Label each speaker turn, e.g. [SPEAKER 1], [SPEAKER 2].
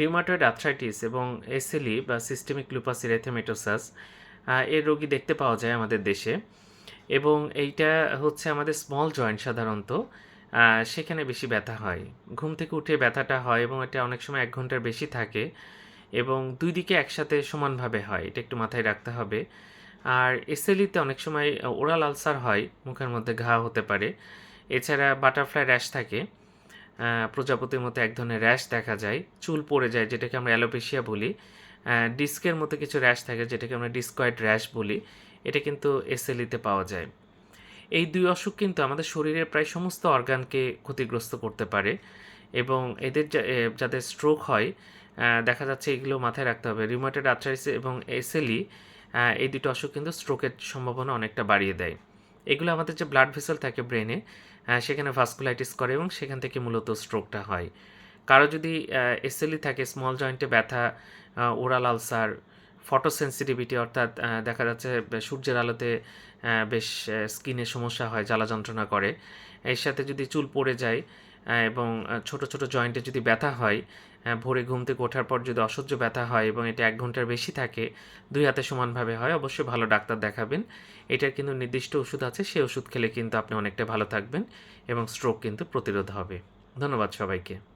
[SPEAKER 1] Rheumatoid arthritis এবং SLE বা systemic lupus erythematosus এর রোগী দেখতে পাওয়া যায় আমাদের দেশে। এবং এইটা হচ্ছে আমাদের স্মল জয়েন্ট সাধারণত সেখানে বেশি ব্যথা হয়। ঘুম থেকে উঠে ব্যথাটা হয় এবং এটা অনেক সময় এক ঘণ্টার বেশি থাকে এবং দুই দিকে একসাথে সমানভাবে হয়, এটা একটু মাথায় রাখতে হবে। আর এসএলইতে অনেক সময় ওরাল আলসার হয়, মুখের মধ্যে ঘা হতে পারে। এছাড়া বাটারফ্লাই র্যাশ থাকে। প্রজাপতির মতো এক ধরনের র্যাশ দেখা যায়, চুল পড়ে যায়, যেটাকে আমরা অ্যালোপেশিয়া বলি। ডিস্কের মতো কিছু র্যাশ থাকে, যেটাকে আমরা ডিসকয়েড র্যাশ বলি। এটা কিন্তু এসএলইতে পাওয়া যায়। এই দুই অসুখ কিন্তু আমাদের শরীরের প্রায় সমস্ত অর্গানকে ক্ষতিগ্রস্ত করতে পারে এবং এদের যাদের স্ট্রোক হয় দেখা যাচ্ছে এগুলো মাথায় রাখতে হবে। রিউমাটেড আর্থ্রাইটিস এবং এসএলই এই দুটো অসুখ কিন্তু স্ট্রোকের সম্ভাবনা অনেকটা বাড়িয়ে দেয়। এগুলো আমাদের যে ব্লাড ভেসেল থাকে ব্রেনে সেখানে ভাস্কুলাইটিস করে এবং সেখান থেকে মূলত স্ট্রোকটা হয়। কারও যদি এসএলই থাকে স্মল জয়েন্টে ব্যথা ওরাল আলসার ফটোসেন্সিটিভিটি অর্থাৎ দেখা যাচ্ছে সূর্যের আলোতে বেশ স্কিনে সমস্যা হয়, জ্বালা যন্ত্রণা করে। এর সাথে যদি চুল পড়ে যায় এবং ছোট ছোট জয়েন্টে যদি ব্যথা হয় ভোরে ঘুম থেকে ওঠার পর যদি অসহ্য ব্যথা হয় এবং এটা এক ঘণ্টার বেশি থাকে, দুই হাতে সমানভাবে হয়, অবশ্যই ভালো ডাক্তার দেখাবেন। এটার কিন্তু নির্দিষ্ট ওষুধ আছে সেই ওষুধ খেলে কিন্তু আপনি অনেকটা ভালো থাকবেন এবং স্ট্রোক কিন্তু প্রতিরোধ হবে। ধন্যবাদ সবাইকে।